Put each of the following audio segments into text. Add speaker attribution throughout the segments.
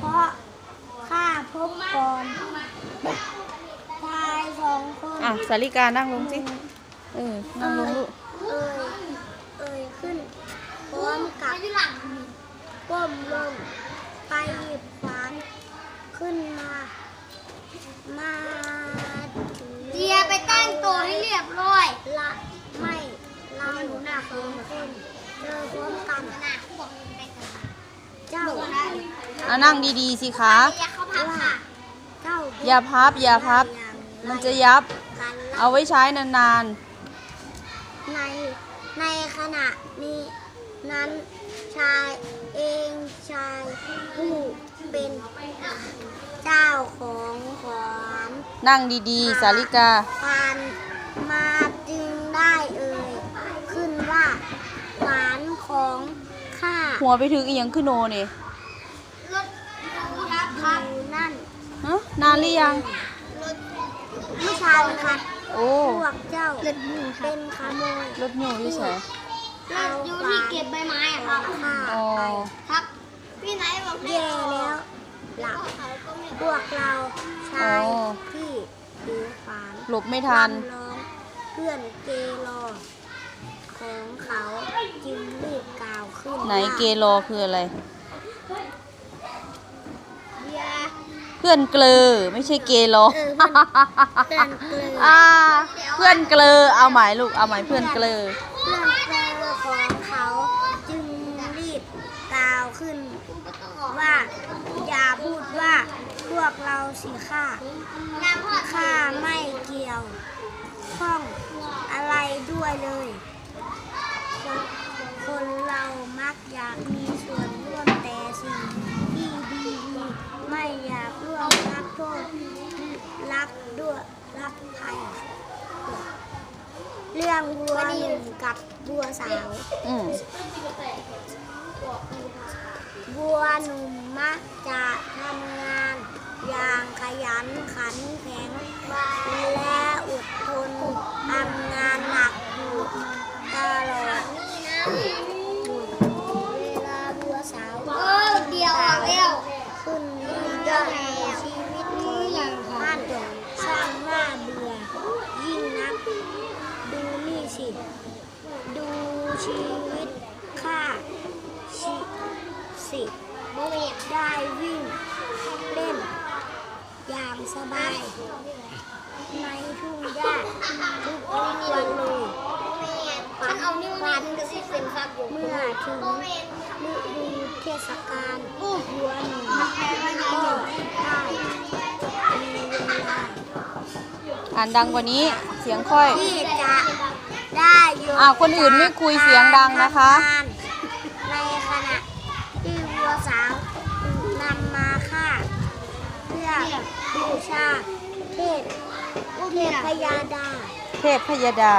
Speaker 1: เพราะข้าพบก่อนชาย
Speaker 2: สองคนอะสาริกานั่งลงสิ เออ นั่งลงลูก
Speaker 1: เอ่ยเอ่ยขึ้นพร้อมกับก้มลงไปหยิบขวานขึ้นมา มา
Speaker 3: เดียไปแตั้งตัวให้เรียบร้อย
Speaker 1: ละไม่เราหนูหน้าสองคนเจอพร้อมกัน
Speaker 3: เจ้า เถอะ
Speaker 1: เจ้า
Speaker 2: อะนั่งดีๆสิคะ
Speaker 3: เดียเขาพักค่ะ
Speaker 1: เจ้า
Speaker 2: อย่าพับอย่าพับ มันจะยับ
Speaker 1: กัน
Speaker 2: เอาไว้ใช้นาน
Speaker 1: ในในขณะนี้นั้นชายเองชายผู้เป็นเจ้าของขวาน
Speaker 2: ๆ นั่งดีๆ สาริกา
Speaker 1: ผ่านมาจึงได้เอ่ยขึ้นว่าขวานของข้า
Speaker 2: หัวไปถึงอีหยังขึ้นโนนี่
Speaker 3: รถดูครับครับ
Speaker 1: อยู่นั่น
Speaker 2: ฮะนานหรือยัง
Speaker 3: รถ
Speaker 1: ผู้ชายครับ
Speaker 2: โอ้
Speaker 1: พวกเจ้าเป็นขโมย
Speaker 2: รถโยอยู่ใช่
Speaker 3: รถอยู่ที่เก็บใบไม้อะครับ
Speaker 1: ข้า
Speaker 2: อ๋อ
Speaker 3: ครับพี่ไหนบอกให้
Speaker 1: แย่แล้วหลับ
Speaker 3: เขาก็ไม่
Speaker 1: พวกเราชายที่ถือขวาน
Speaker 2: หลบไม่ทัน
Speaker 1: น้องเพื่อนเกรอของเขาจึงรีบกล่าวขึ้น
Speaker 2: ไหน
Speaker 1: ว่า
Speaker 2: เกโลคืออะไร
Speaker 3: เดีย
Speaker 2: เพื่อนเกลอไม่ใช่เกโล
Speaker 1: เออเพื่อนเพื่อนเกลือ
Speaker 2: อ่าเพื่อนเกลอเอาหมายลูกเอาหมายเพื่อนเกลอ
Speaker 1: เพื่อนเกลือของเขาจึงรีบกล่าวขึ้น ว่าอย่าพูดว่าพวกเราสิฆ่า
Speaker 3: น้ำพอด
Speaker 1: ข้าไม่เกี่ยวข้องอะไรด้วยเลย คนคนเรามักอยากมีส่วนร่วมแต่สิ่งที่ดีๆไม่อยากร่วมรับโทษรับด้วยรับภัยเรื่องวัวหนุ่มกับวัวสาว
Speaker 2: อืม
Speaker 1: วัวหนุ่มมักจะทำงาน อย่างขยันขันแข็ง และอดทนทำงานหนักอยู่ตลอด ชีวิตข้าชีสิได้วิ่งเล่น อย่างสบาย ในทุ่งหญ้าทุกวันเลย
Speaker 3: ฉันเอานิ้วนี้ถึงจะสิเป็นฟักอยู่
Speaker 1: เมื่อถึงฤดูเทศกาลวัวหนุ่มก็ได้มีเวลา
Speaker 2: อ่านดังกว่านี้เสียงค่อย
Speaker 1: ที่จะ ได้หยุด
Speaker 2: อ้าวคนอื่นไม่คุยเสียงดังนะคะ
Speaker 1: การทำงานในขณะที่วัวสาวถูกนำมาฆ่าเพื่อบูชาเทพเทพยาดา
Speaker 2: เทพพยดา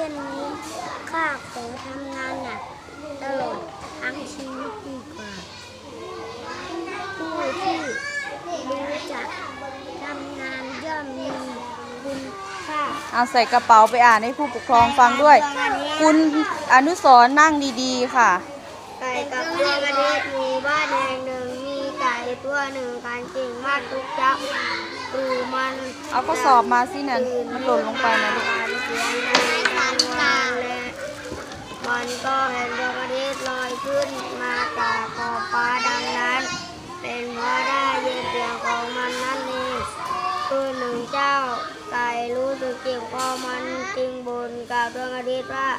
Speaker 1: ช่นนี้ข้าขอทำงานหนักตลอดทั้งชีวิตดีกว่าผู้ที่รู้จักทำงานย่อมมีคุณค่า
Speaker 2: เอาใส่กระเป๋าไปอ่านให้ผู้ปกครองฟังด้วย คุณอนุสรณ์นั่งดีๆค่ะ
Speaker 1: ไก่กับดวงอาทิตย์มีบ้านแห่งหนึ่งมีไก่ตัวหนึ่งการเก่งมากทุกเจ้าปูมัน
Speaker 2: เอาข้อสอบมาสินั่นมันหล่นลงไปนะลูก
Speaker 1: การ เสียงในการและมันก็เห็นดวงอาทิตย์ลอยขึ้นมาจากขอบฟ้าดังนั้น เป็นเพราะได้ยินเสียงของมันนั่นเองคือหนึ่งเจ้าไก่รู้สึกเจ็บคอมันจึงบ่นกับดวงอาทิตย์ว่า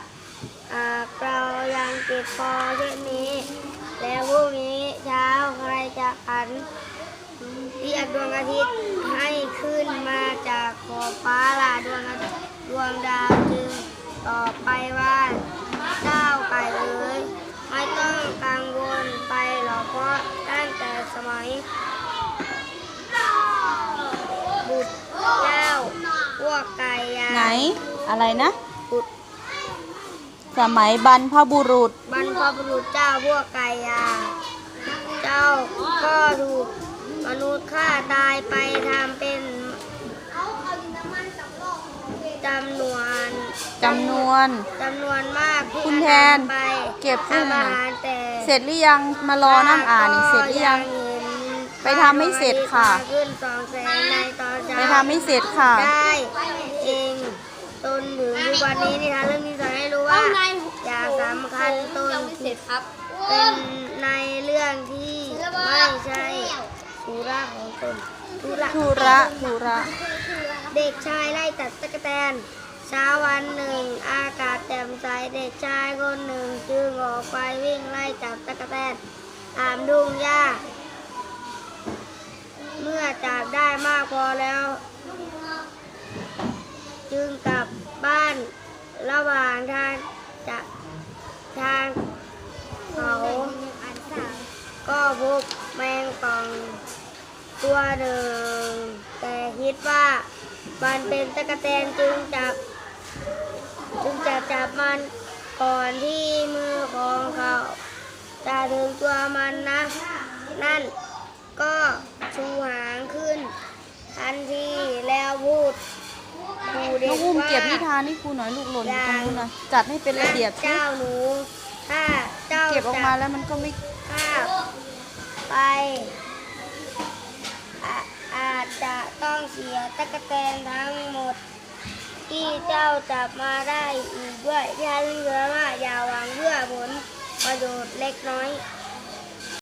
Speaker 1: หากเรายังติดคอเช่นนี้ แล้วพรุ่งนี้เช้าใครจะขันเรียกดวงอาทิตย์ให้ขึ้นมาจากขอบฟ้าล่ะดวงอาทิตย์ ดวงดาวจึงตอบไปว่าเจ้าไก่เอ๋ยไม่ต้องกังวลไปหรอกเพราะตั้งแต่สมัยบุตรเจ้าพวกไก่ยา
Speaker 2: ไหน อะไรนะ
Speaker 1: บุตร
Speaker 2: สมัยบรรพบุรุษ
Speaker 1: บรรพบุรุษเจ้าพวกไก่ยา เจ้า
Speaker 4: เจ้าก็ถูกมนุษย์ฆ่าตายไปทำเป็นจำนวน
Speaker 2: จำนวน
Speaker 4: จำนวนมากที่
Speaker 2: คุณแทน
Speaker 4: ไป
Speaker 2: เก็บขึ้น
Speaker 4: ทำ
Speaker 2: มา
Speaker 4: อา
Speaker 2: หน่อย
Speaker 4: หารแต่
Speaker 2: เสร็จหรือยังมารอนั่งอ่านนี่เสร็จหรือยัง ไปทำให้เสร็จค่ะ
Speaker 4: ขึ้นสองแสงในตอนเช้า
Speaker 2: ไปทำให้เสร็จค่ะ
Speaker 4: ได้เองจนถึงทุกวันนี้นิทานเรื่องนี้สอนให้รู้ว่าอย่างสำคัญตน
Speaker 3: ยังไม่เสร็จครับ
Speaker 4: เป็นในเรื่องที่ไม่ใช่ธุระของตนธุระ
Speaker 2: ธุระธุระ
Speaker 4: เด็กชายไล่ตัดตะกแตนเช้าวันหนึ่ง อากาศแจ่มใสเด็กชายคนหนึ่งจึงออกไปวิ่งไล่จับตะกแตนตามทุ่งหญ้า เมื่อจับได้มากพอแล้ว จึงกลับบ้านระหว่างทางจะทางเขาก็พบแมงป่องตัวหนึ่งแต่คิดว่า มันเป็นตะกแตนจึงจับ จึงจับจับมันก่อนที่มือของเขาจะถึงตัวมันนะ นั่นก็ชูหางขึ้น ทันทีแล้วพูดขู่เด็
Speaker 2: น้อกงอุ้ม
Speaker 4: ว่า
Speaker 2: เก็บนิทานให้ครูหน่อยลูกหล่นอยู่ตรงนู้นนะจัดให้เป็นระเบียบสิ
Speaker 4: เจ้าหนู ถ้าเจ้า
Speaker 2: เก็บออกมาแล้วมันก็ไม่
Speaker 4: ข้าบไปอาอา จะต้องเสียตะกแตนทั้งหมด ที่เจ้าจับมาได้อีกด้วยที่านเรือว่าอย่าหวังเพื่อผลประโยชน์เล็กน้อย